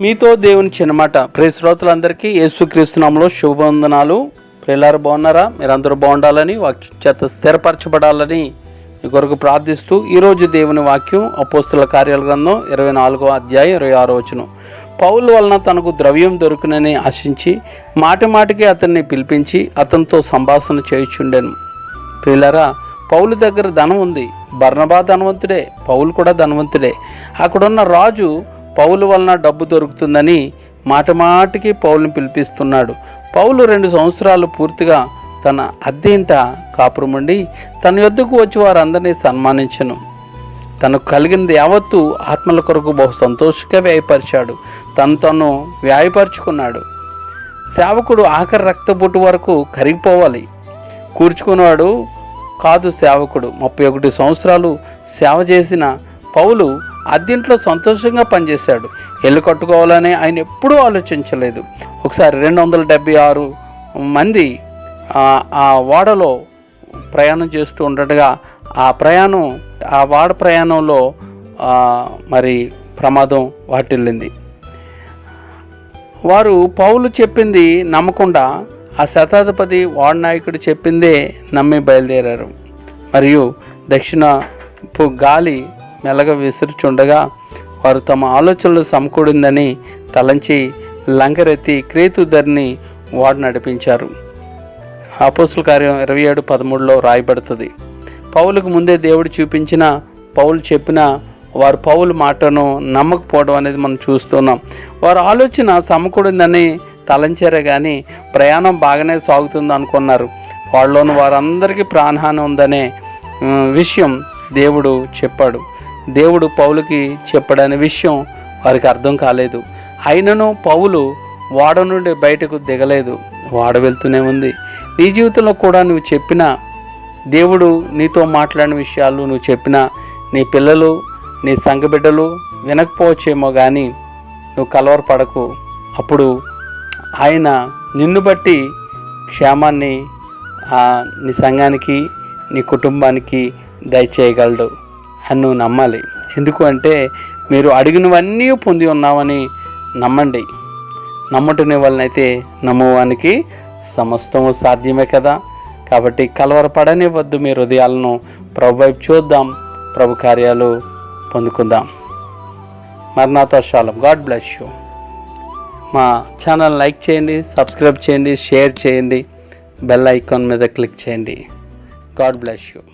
మీతో దేవుని చిన్నమాట. ప్రియ శ్రోతలందరికీ యేసుక్రీస్తునామంలో శుభవందనాలు. ప్రియులారు బాగున్నారా? మీరందరూ బాగుండాలని వాక్యం చేత స్థిరపరచబడాలని మీ కొరకు ప్రార్థిస్తూ ఈరోజు దేవుని వాక్యం అపోస్తుల కార్యాల గ్రంథం ఇరవై నాలుగో అధ్యాయం ఇరవై ఆరో వచనం. పౌలు వలన తనకు ద్రవ్యం దొరుకునని ఆశించి మాటి మాటికి అతన్ని పిలిపించి అతనితో సంభాషణ చేయుచుండెను. ప్రియులరా పౌలు దగ్గర ధనం ఉంది. బర్ణబా ధనవంతుడే పౌలు కూడా ధనవంతుడే. అక్కడున్న రాజు పౌలు వలన డబ్బు దొరుకుతుందని మాట మాటికి పౌలుని పిలిపిస్తున్నాడు. పౌలు రెండు సంవత్సరాలు పూర్తిగా తన అద్దె ఇంట కాపురముండి తన యొద్దకు వచ్చి వారందరినీ సన్మానించను. తనకు కలిగినది యావత్తు ఆత్మల కొరకు బహు సంతోషంగా వ్యాయపరిచాడు. తను తను వ్యాయపరుచుకున్నాడు. సేవకుడు ఆఖరి రక్తబొట్టు వరకు కరిగిపోవాలి. కూర్చుకున్నాడు కాదు సేవకుడు. ముప్పై ఒకటి సంవత్సరాలు సేవ చేసిన పౌలు అద్దెంట్లో సంతోషంగా పనిచేశాడు. ఇల్లు కట్టుకోవాలని ఆయన ఎప్పుడూ ఆలోచించలేదు. ఒకసారి రెండు వందల డెబ్బై ఆరు మంది ఆ- ఓడలో ప్రయాణం చేస్తూ ఉండగా ఆ ప్రయాణం ఆ వాడ ప్రయాణంలో మరి ప్రమాదం వాటిల్లింది. వారు పౌలు చెప్పింది నమ్మకుండా ఆ శతాధిపతి వార్డ్ నాయకుడు చెప్పిందే నమ్మి బయలుదేరారు. మరియు దక్షిణ గాలి మెల్లగా విసురుచుండగా వారు తమ ఆలోచనలు సమకూడిందని తలంచి లంగరెత్తి క్రేతుధరిని వాడు నడిపించారు. అపోసుల కార్యం ఇరవై ఏడు పదమూడులో రాయబడుతుంది. పౌలకు ముందే దేవుడు చూపించిన పౌలు చెప్పిన వారు పౌలు మాటను నమ్మకపోవడం అనేది మనం చూస్తున్నాం. వారు ఆలోచన సమకూడిందని తలంచారే కానీ ప్రయాణం బాగానే సాగుతుంది అనుకున్నారు. వాళ్ళలోని వారందరికీ ప్రాణహాని ఉందనే విషయం దేవుడు చెప్పాడు. దేవుడు పౌలుకి చెప్పడనే విషయం వారికి అర్థం కాలేదు. అయినను పౌలు వాడ నుండి బయటకు దిగలేదు. వాడ వెళ్తూనే ఉంది. నీ జీవితంలో కూడా నువ్వు చెప్పిన దేవుడు నీతో మాట్లాడిన విషయాలు నువ్వు చెప్పిన నీ పిల్లలు నీ సంఘబిడ్డలు వినకపోవచ్చేమో కానీ నువ్వు కలవరపడకు. అప్పుడు ఆయన నిన్ను బట్టి క్షేమాన్ని నీ సంఘానికి నీ కుటుంబానికి దయచేయగలడు. అని నువ్వు నమ్మాలి. ఎందుకు అంటే మీరు అడిగినవన్నీ పొంది ఉన్నామని నమ్మండి. నమ్మటనే వాళ్ళనైతే నమ్మవానికి సమస్తము సాధ్యమే కదా. కాబట్టి కలవరపడనివ్వద్దు మీ హృదయాలను. ప్రభు వైపు చూద్దాం. ప్రభు కార్యాలు పొందుకుందాం. మరణాతో శాలం గాడ్ బ్లెస్ యూ. మా ఛానల్ లైక్ చేయండి సబ్స్క్రైబ్ చేయండి షేర్ చేయండి. బెల్ ఐకాన్ మీద క్లిక్ చేయండి. God bless you.